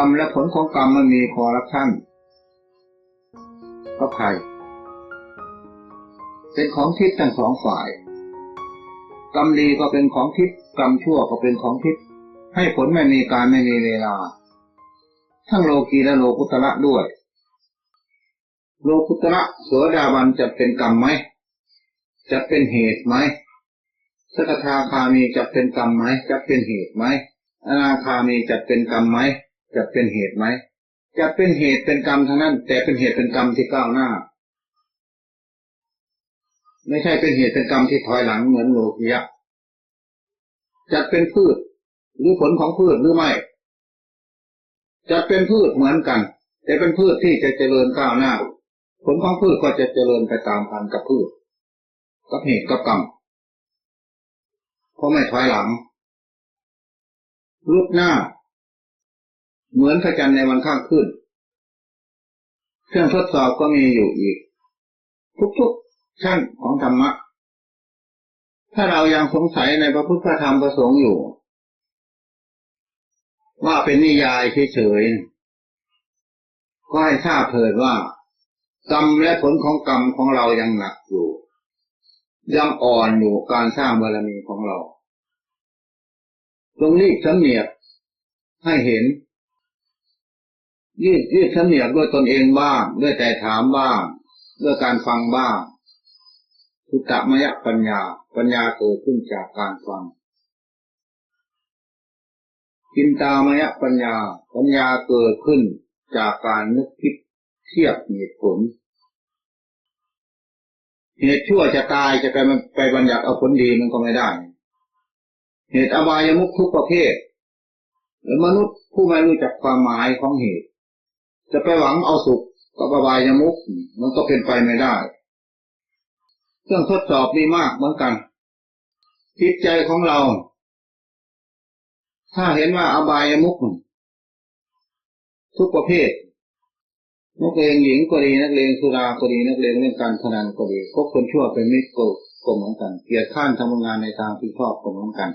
กรรมและผลของกรรมมันมีคอร์รัปชันก็ใครเป็นของทิพย์ทั้งสองฝ่าย กรรมดีก็เป็นของทิพย์กรรมชั่วก็เป็นของทิพย์ให้ผลไม่มีการไม่มีเวลา ทั้งโลกีและโลกุตระด้วย โลกุตระโสดาบันจะเป็นกรรมไหมจะเป็นเหตุไหมสกทาคามีจะเป็นกรรมไหมจะเป็นเหตุไหมอนาคามีจะเป็นกรรมไหม จะเป็นเหตุไหมจะเป็นเหตุเป็นกรรมทั้งนั้น แต่เป็นเหตุเป็นกรรมที่ก้าวหน้า ไม่ใช่เป็นเหตุเป็นกรรมที่ถอยหลังเหมือนโลกียะจะเป็นพืชหรือผลของพืชหรือไม่จะเป็นพืชเหมือนกัน แต่เป็นพืชที่จะเจริญก้าวหน้า ผลของพืชก็จะเจริญไปตามกันกับพืชกับเหตุกับกรรมเพราะไม่ถอยหลังรูปหน้า เหมือนพระจันทร์ในวันข้างขึ้น เครื่องทดสอบก็มีอยู่อีก ทุกๆชั้นของธรรมะ ถ้าเรายังสงสัยในพระพุทธธรรมประสงค์อยู่ ว่าเป็นนิยายเฉยๆก็ให้ทราบเถิดว่ากรรมและผลของกรรมของเรายังหนักอยู่ ยังอ่อนอยู่การสร้างบารมีของเราตรงนี้สำเนียกให้เห็น ยืดยืดสำเนียกด้วยตนเองบ้าง ด้วยแต่ถามบ้าง ด้วยการฟังบ้างสุตตมยปัญญา ปัญญาเกิดขึ้นจากการฟังกินตามยปัญญา ปัญญาเกิดขึ้นจากการนึกคิดเทียบเหตุผล เหตุชั่วจะตายจะไปไปบัญญัติเอาผลดีมันก็ไม่ได้ เหตุอบายมุขทุกประเภทหรือมนุษย์ผู้ไม่รู้จักความหมายของเหตุ จะไปหวังเอาสุขกับอบายยมุขมันก็เป็นไปไม่ได้ เครื่องทดสอบมีมากเหมือนกัน จิตใจของเรา ถ้าเห็นว่าอบายยมุขทุกประเภทนักเลงหญิงก็ดีนักเลงสุราก็ดีนักเลงเรื่องการพนันก็ดีคบคนชั่วเป็นมิตรก็เหมือนกัน เกียรติข้านทำงานในทางที่ชอบก็เหมือนกัน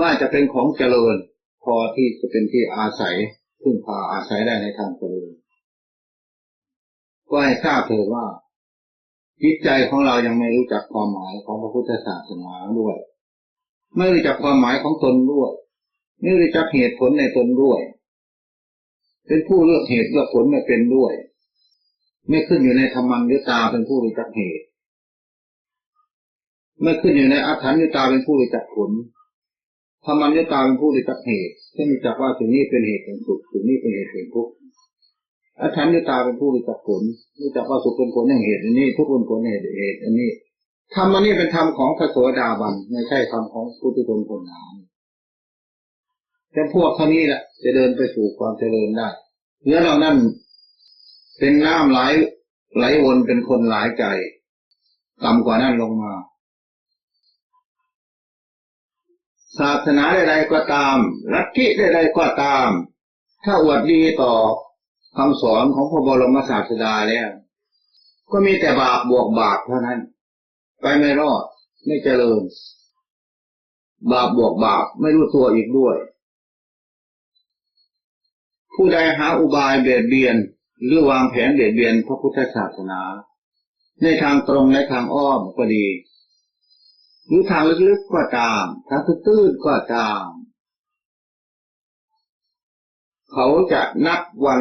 ว่าจะเป็นของเจริญ พอที่จะเป็นที่อาศัย พึ่งพาอาศัยได้ในทางเจริญก็ให้ทราบเถิดว่าจิตใจของเรายังไม่รู้จักความหมายของพระพุทธศาสนาด้วย ไม่รู้จักความหมายของตนด้วย ไม่รู้จักเหตุผลในตนด้วย เป็นผู้เลือกเหตุเลือกผลไม่เป็นด้วย ไม่ขึ้นอยู่ในธรรมังยุตาเป็นผู้รู้จักเหตุ ไม่ขึ้นอยู่ในอัฏฐานยุตาเป็นผู้รู้จักผล ธรรมัญญตาเป็นผู้รู้จักเหตุเช่นรู้จักว่าสิ่งนี้เป็นเหตุเป็นสุขสิ่งนี้เป็นเหตุเป็นทุกข์อาชัญญตาเป็นผู้รู้จักผลรู้จักว่าสุขเป็นผลแห่งเหตุอันนี้ ทุกข์เป็นผลแห่งเหตุอันนี้ธรรมอันนี้เป็นธรรมของพระโสดาบันไม่ใช่ธรรมของผู้ที่คนคนหนาแต่พวกเท่านี้แหละจะเดินไปสู่ความเจริญได้เนื้อเรานั่นเป็นน้ำไหลไหลวนเป็นคนหลายใจต่ำกว่านั้นลงมา ศาสนาใดๆก็ตามลัทธิใดๆก็ตาม ถ้าอวดดีต่อคำสอนของพระบรมศาสดาแล้วก็มีแต่บาปบวกบาปเท่านั้น ไปไม่รอดไม่เจริญ บาปบวกบาปไม่รู้ตัวอีกด้วย ผู้ใดหาอุบายเบียดเบียน หรือวางแผนเบียดเบียนพระพุทธศาสนา ในทางตรงและทางอ้อมก็ดี หรือทางลึกๆก็ตามทางตื้นๆก็ตาม เขาจะนับวัน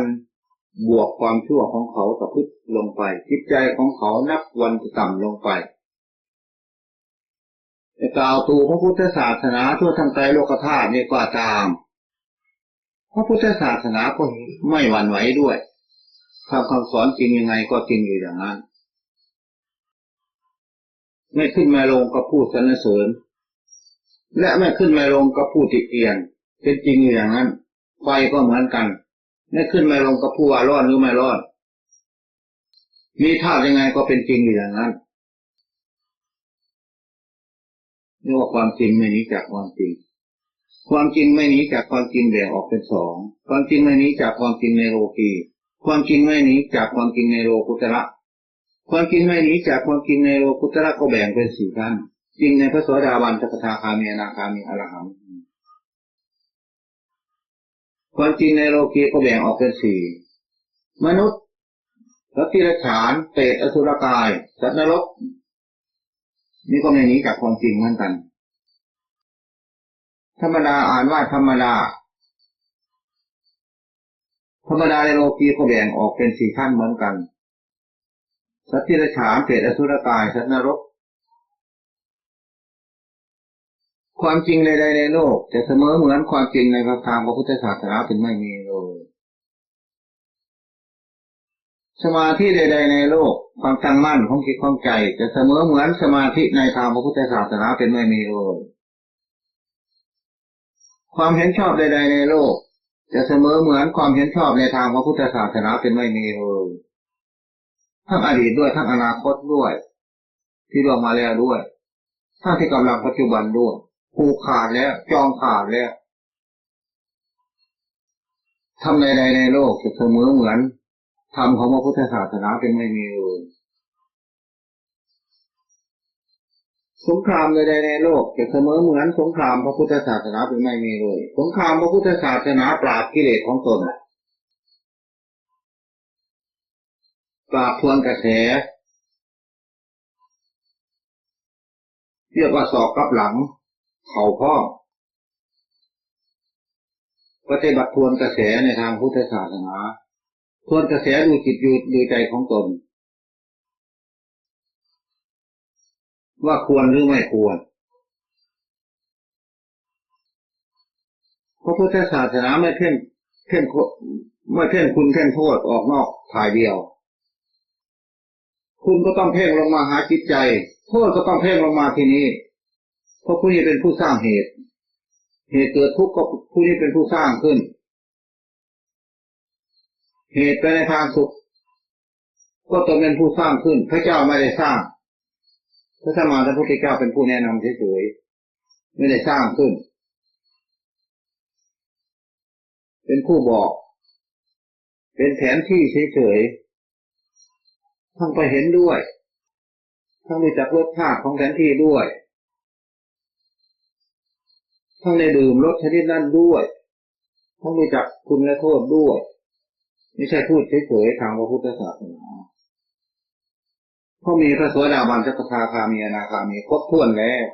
บวกความชั่วของเขาต่อพึ่ลงไปจิตใจของเขานับวันจะต่ำลงไปกล่าวตูพระพุทธศาสนาทั่วทั้งใจโลกธาตุนี่ก็ตาม พระพุทธศาสนาก็ไม่หวั่นไหวด้วยคำคำสอนจริงยังไงก็จริงอยู่อย่างนั้น ไม่ขึ้นมาลงกับผู้สรรเสริญ และไม่ขึ้นมาลงกับผู้ติเตียนเป็นจริงอย่างนั้น ไฟก็เหมือนกัน ไม่ขึ้นมาลงกับผู้ว่าร้อนหรือไม่ร้อนมีธาตุยังไงก็เป็นจริงอย่างนั้นนี่ว่าความจริงไม่หนีจากความจริง ความจริงไม่หนีจากความจริงแบ่งออกเป็นสอง ความจริงไม่หนีจากความจริงในโลกี ความจริงไม่หนีจากความจริงในโลกุตระ ความจริงไม่หนีจากความจริงในโลกุตระก็แบ่งเป็นสี่ขั้นจริงในพระสวสดาบันสักทาคามีนาคามีอรหันต์ความจริงในโลกีก็แบ่งออกเป็นสี่มนุษย์สัตว์ที่รัฉานเปรตอสุรกาย สัตว์นรก นี่ก็ไม่หนีจากความจริงเหมือนกัน ธรรมดาอ่านว่าธรรมดา ธรรมดาในโลกีก็แบ่งออกเป็นสี่ขั้นเหมือนกัน สัตว์ที่รัฉานเปรตอสุรกายสัตว์นรก ความจริงใดๆในโลกจะเสมอเหมือนความจริงในทางพระพุทธศาสนาเป็นไม่มีเลยสมาธิใด ๆ ในโลก ความตั้งมั่นของจิตของใจ จะเสมอเหมือนสมาธิในทางพระพุทธศาสนาเป็นไม่มีเลยความเห็นชอบใด ๆ ในโลก จะเสมอเหมือนความเห็นชอบในทางพระพุทธศาสนาเป็นไม่มีเลย ทั้งอดีตด้วยทั้งอนาคตด้วย ที่ล่วงมาแล้วด้วยทั้งที่กำลังปัจจุบันด้วยผูกขาดแล้วจองขาดแล้วทำใดๆในโลกจะเสมอเหมือนธรรมของพระพุทธศาสนาเป็นไม่มีเลยสงครามใดๆในโลกจะเสมอเหมือนสงครามพระพุทธศาสนาเป็นไม่มีเลยสงครามพระพุทธศาสนาปราบกิเลสของตน ปราบทวนกระแส เรียกว่าสอกกับหลัง เข่าพ่อปฏิบัติทวนกระแสในทางพุทธศาสนา ทวนกระแสดูจิตดูดูใจของตน ว่าควรหรือไม่ควรพระพุทธศาสนาไม่เพ่งเพ่งไม่เพ่งคุณเพ่งโทษออกนอกถ่ายเดียว คุณก็ต้องเพ่งลงมาหาจิตใจ โทษก็ต้องเพ่งลงมาที่นี้ เพราะผู้นี้เป็นผู้สร้างเหตุ เหตุเกิดทุกข์ก็ผู้นี้เป็นผู้สร้างขึ้น เหตุไปในทางสุข ก็ตนเป็นผู้สร้างขึ้น พระเจ้าไม่ได้สร้าง พระธรรมาพระพุทธเจ้าเป็นผู้แนะนำเฉยๆไม่ได้สร้างขึ้น เป็นผู้บอก เป็นแผนที่เฉยๆ ทั้งไปเห็นด้วย ทั้งรู้จักรสชาติของแผนที่ด้วย ทั้งในดื่มรสชนิดนั้นด้วย ทั้งรู้จักคุณและโทษด้วย ไม่ใช่พูดเฉยๆทางพระพุทธศาสนาเพราะมีพระสวสดาบันจักทาคามีอนาคามีครบถ้วนแล้ว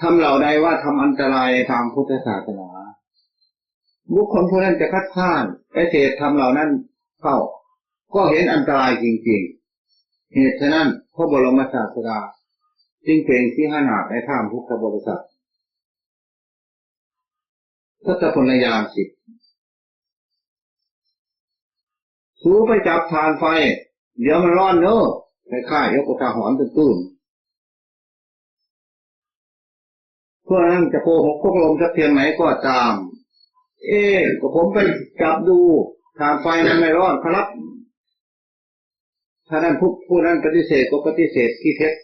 ทำเหล่าใดว่าทำอันตรายทางพุทธศาสนา บุคคลผู้นั้นจะคัดค้านไอเศษทำเหล่านั้นเข้า ก็เห็นอันตรายจริงๆ เหตุฉะนั้นพระบรมศาสดาจึงเป็นที่หนาในทางพุทธบริษัททัตพลยามสิบสูไปจับทานไฟ เดี๋ยวมันร้อนเนอะคล้ายยกกระหอนตื้นเพื่อนั้นจะโกหกพวกลมสักเพียงไหนก็ตาม เอ๊ก็ผมไปจับดูทานไฟมันไม่ร้อนครับ ถ้านั้นผู้ผู้นั้นปฏิเสธก็ปฏิเสธที่เท็จ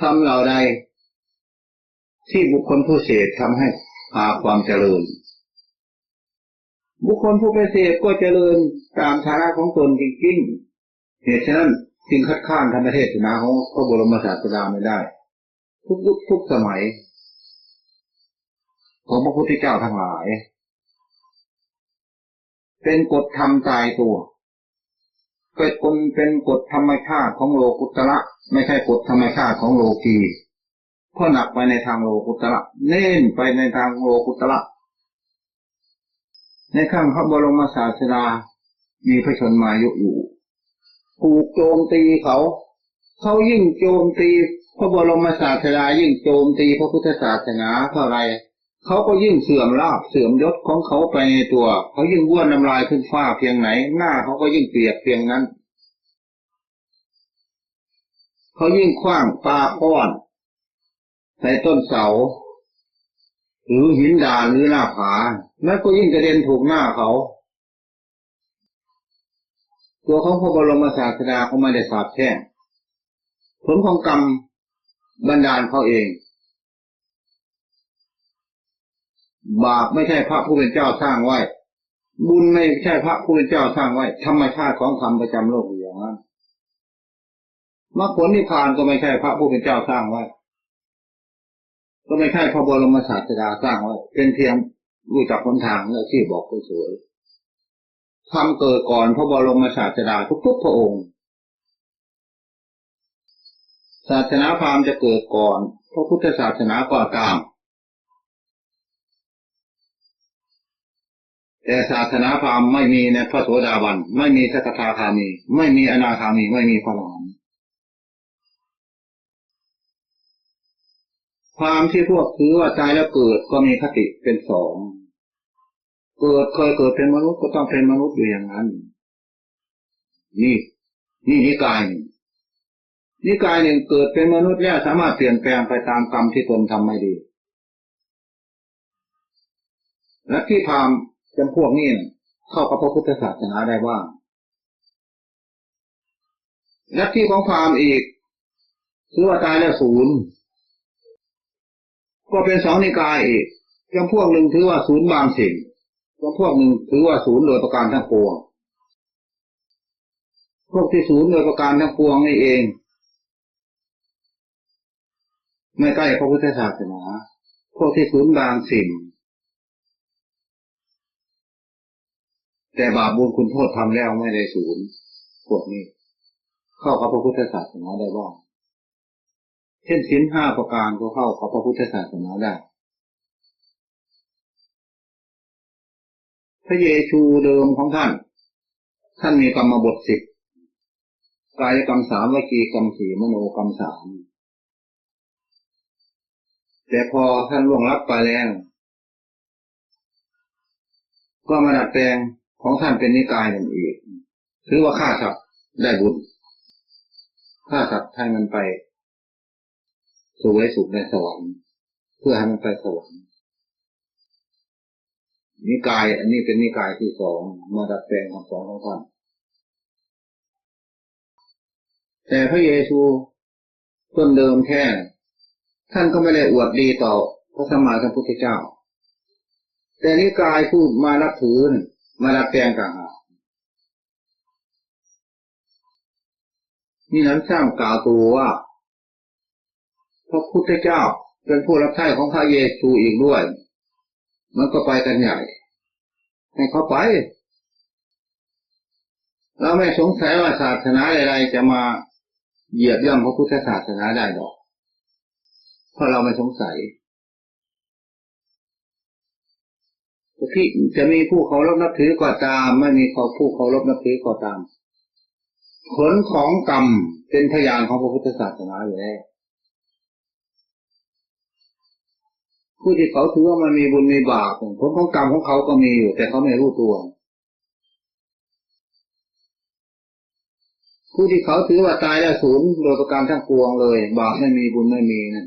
ทำเหล่าใดที่บุคคลผู้เสพทำให้หาความเจริญ บุคคลผู้ไปเสพก็เจริญตามฐานะของตนจริงๆเหตุฉะนั้นจึงคัดค้านธรรมเทศนาของพระบรมศาสดาไม่ได้ ทุกยุคทุกสมัย ของพระพุทธเจ้าทั้งหลาย เป็นกฎธรรมตายตัวเป็นกฎเป็นกฎธรรมชาติของโลกุตระไม่ใช่กฎธรรมชาติของโลกีเพราะหนักไปในทางโลกุตระเน้นไปในทางโลกุตระในข้างพระบรมศาสดามีพระชนมายุอยู่ถูกโจมตีเขา เขายิ่งโจมตี พระบรมศาสดายิ่งโจมตีพระพุทธศาสนาเท่าไร เขาก็ยิ่งเสื่อมลาบเสื่อมยศของเขาไปในตัวเขายิ่งว้วนน้ำลายขึ้นฟ้าเพียงไหน หน้าเขาก็ยิ่งเปียกเพียงนั้นเขายิ่งคว้างปลาค้อนใส่ต้นเสา หรือหินดานหรือหน้าผานั่นก็ยิ่งกระเด็นถูกหน้าเขาตัวของพระบรมศาสดาเขาไม่ได้สาบแช่งผลของกรรมบันดาลเขาเอง บาปไม่ใช่พระผู้เป็นเจ้าสร้างไว้ บุญไม่ใช่พระผู้เป็นเจ้าสร้างไว้ ธรรมชาติของธรรมประจำโลกอย่างนั้นมรรคผลนิพพานก็ไม่ใช่พระผู้เป็นเจ้าสร้างไว้ ก็ไม่ใช่พระบรมศาสดาสร้างไว้ เป็นเพียงรู้จักหนทางและที่บอกคนสวยทำเกิดก่อนพระบรมศาสดาทุกๆพระองค์ ศาสนาพราหมณ์จะเกิดก่อน พระพุทธศาสนาก็ตาม แต่ศาสนาพราหมณ์ไม่มีในพระโสดาบัน ไม่มีสกทาคามี ไม่มีอนาคามี ไม่มีพระอรหันความที่พวกถือว่าตายแล้วเกิดก็มีคติเป็นสอง เกิดเคยเกิดเป็นมนุษย์ก็ต้องเป็นมนุษย์อยู่อย่างนั้น นี่นี่นิกายหนึ่งนิกายหนึ่งเกิดเป็นมนุษย์แล้วสามารถเปลี่ยนแปลงไปตามกรรมที่ตนทำไม่ดีและที่พาม จำพวกนี้เข้ากับพระพุทธศาสนาได้บ้างและที่ของพามอีกคือว่าตายแล้วศูนย์ก็เป็นสองนิกายอีกจำพวกหนึ่งถือว่าศูนย์บางสิ่งจำพวกหนึ่งถือว่าศูนย์โดยประการทั้งปวงพวกที่ศูนย์โดยประการทั้งปวงนี่เอง ไม่ใกล้พระพุทธศาสนาพวกที่ศูนย์บางสิ่ง แต่บาปบุญคุณโทษทำแล้วไม่ได้ศูนย์พวกนี้ เข้ากับพระพุทธศาสนาได้บ้างเช่นสินห้าประการก็เข้ากับพระพุทธศาสนาได้ พระเยชูเดิมของท่าน ท่านมีกรรมบทสิบกายกรรมสามวิจีกรรมสี่มโนกรรมสามแต่พอท่านล่วงลับไปแล้วก็มาดัดแปลง ของท่านเป็นนิกายหนึ่งอีกคือว่าฆ่าสัตว์ได้บุญฆ่าสัตว์ให้มันไปสวยสุขในสวรรค์เพื่อให้มันไปสวรรค์นิกายอันนี้เป็นนิกายที่สองมาดัดแปลงคำสอนของท่านแต่พระเยซูต้นเดิมแค่ท่านก็ไม่ได้อวดดีต่อพระสัมมาสัมพุทธเจ้า แต่นิกายพูดมารับถือ มาดัดแปลงต่างหากนี่นั้นสร้างกล่าวตัวว่าพระพุทธเจ้าเป็นผู้รับใช้ของพระเยซูอีกด้วย มันก็ไปกันใหญ่ ให้เขาไป เราไม่สงสัยว่าศาสนาใดๆจะมาเหยียบย่ำพระพุทธศาสนาได้หรอก เพราะเราไม่สงสัย ที่จะมีผู้เคารพนับถือก็ตาม ไม่มีเขาผู้เคารพนับถือก็ตาม ผลของกรรมเป็นพยานของพระพุทธศาสนาอยู่แล้วผู้ที่เขาถือว่ามันมีบุญมีบาปผลของกรรมของเขาก็มีอยู่ แต่เขาไม่รู้ตัว ผู้ที่เขาถือว่าตายแล้วศูนย์โดยประการทั้งปวงเลย บาปไม่มีบุญไม่มีนั่น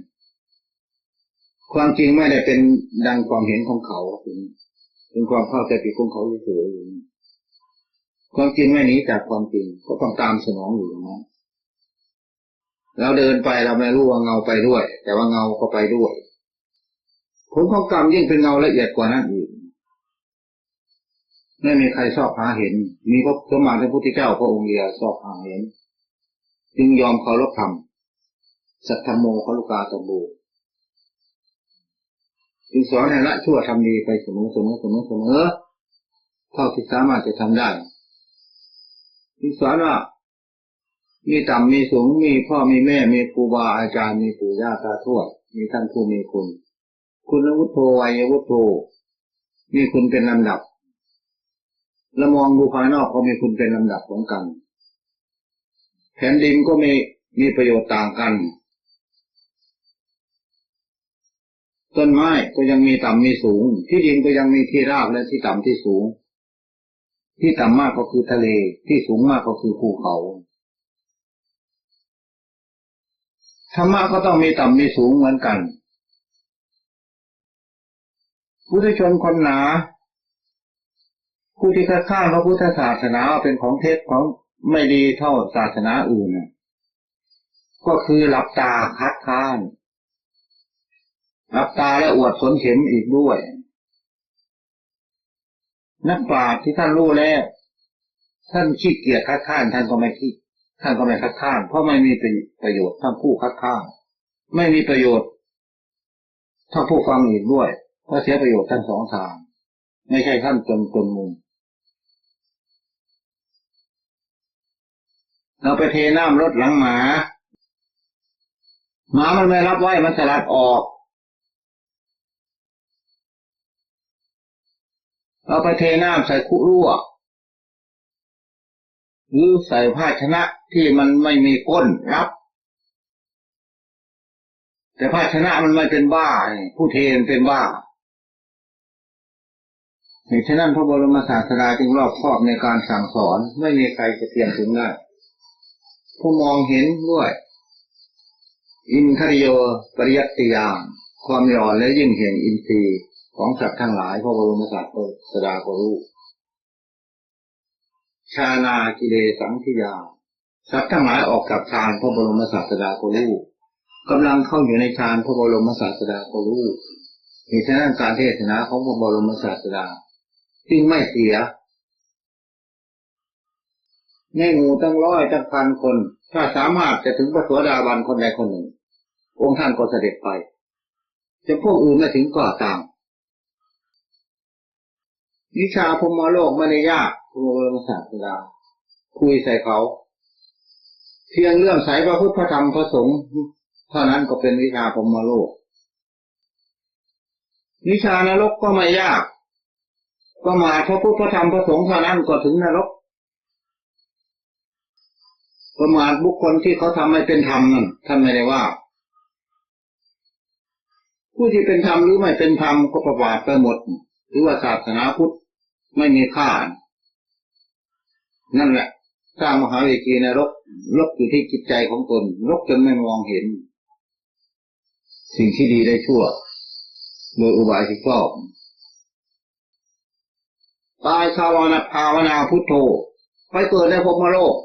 ความจริงไม่ได้เป็นดังความเห็นของเขา เป็นความเข้าใจผิดของเขาเฉยๆความจริงไม่หนีจากความจริงก็ต้องตามสนองอยู่อย่างนั้นเราเดินไปเราไม่รู้ว่าเงาไปด้วย แต่ว่าเงาก็ไปด้วยผลของกรรมยิ่งเป็นเงาละเอียดกว่านั้นอีกไม่มีใครชอบหาเห็น มีพระสมมาพระพุทธเจ้าพระองค์เดียวชอบหาเห็น จึงยอมเคารพธรรมสัทธโมคารุกาตบู จึงสอนให้ละชั่วทำดีไปเสมอเสมอเสมอเสมอเท่าที่สามารถจะทำได้จึงสอนว่ามีต่ำมีสูงมีพ่อมีแม่มีครูบาอาจารย์มีปู่ย่าตาทวดมีท่านผู้มีคุณ คุณวุฒโธวัยวุฒโธมีคุณเป็นลำดับ แล้วมองดูภายนอกก็มีคุณเป็นลำดับของกัน แผ่นดินก็มีมีประโยชน์ต่างกัน ต้นไม้ก็ยังมีต่ำมีสูง ที่ดินก็ยังมีที่ราบและที่ต่ำที่สูง ที่ต่ำมากก็คือทะเล ที่สูงมากก็คือภูเขาธรรมะก็ต้องมีต่ำมีสูงเหมือนกันผู้ที่ชนคนหนา ผู้ที่คัดค้านพระพุทธศาสนาเป็นของเท็จของไม่ดีเท่าศาสนาอื่น ก็คือหลับตาคัดค้าน หลับตาและอวดสนเข็มอีกด้วย นักปราชญ์ที่ท่านรู้แล้วท่านขี้เกียจคัดค้านท่านก็ไม่ขี้ท่านก็ไม่คัดค้านเพราะไม่มีประโยชน์ท่านผู้คัดค้านไม่มีประโยชน์ถ้านผู้ฟังอีกด้วยก็เสียประโยชน์ทั้งสองทาง ไม่ใช่ท่านจนจนมุมเราไปเทน้ำรถหลังหมาหมามันไม่รับไว้มันสลัดออก เราไปเทน้ำใส่คุรั่วหรือใส่ภาชนะที่มันไม่มีก้นรับ แต่ภาชนะมันไม่เป็นบ้าผู้เทนเป็นบ้าเหตุฉะนั้นพระบรมศาสดาจึงรอบครอบในการสั่งสอนไม่มีใครจะเทียมถึงได้ผู้มองเห็นด้วย อินทริโยปริยัติยามความหย่อนและยิ่งเห็นอินทรีย์ ของสัตว์ทั้งหลายพระบรมศาสดาก็รู้ชานากิเลสังทิยา สัตว์ทั้งหลายออกจากฌานพระบรมศาสดาก็รู้กำลังเข้าอยู่ในฌานพระบรมศาสดาก็รู้เหตุฉะนั้นการเทศนาของพระบรมศาสดาจึงไม่เสียในหมู่ตั้งร้อยตั้งพันคน ถ้าสามารถจะถึงพระสวสดาบันคนใดคนหนึ่ง องค์ท่านก็เสด็จไป จะพวกอื่นไม่ถึงก็ตาม วิชาพมโลกไม่ได้ยากครูบรมศาสดาคุยใส่เขา เพียงเรื่องสายพระพุทธพระธรรมพระสงฆ์เท่านั้นก็เป็นวิชาพมโลก วิชานรกก็ไม่ยาก ก็มาพระพุทธพระธรรมพระสงฆ์เท่านั้นก็ถึงนรก ประมาทบุคคลที่เขาทำไม่เป็นธรรมนั่นท่านไม่ได้ว่า ผู้ที่เป็นธรรมหรือไม่เป็นธรรมก็ประมาทไปหมดหรือว่าศาสนาพุทธ ไม่มีค่า นั่นแหละสร้างมหาวิกีนรกลกอยู่ที่จิตใจของตนลกจนไม่มองเห็น สิ่งที่ดีได้ชั่วโดยอุบายที่ชอบตายภาวนาภาวนาพุทโธไปเกิดในภพมโลก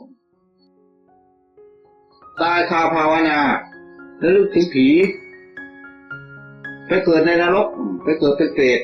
ตายคาภาวนาแล้วลึกถึงผี ไปเกิดในนรก ไปเกิดเป็นเปรต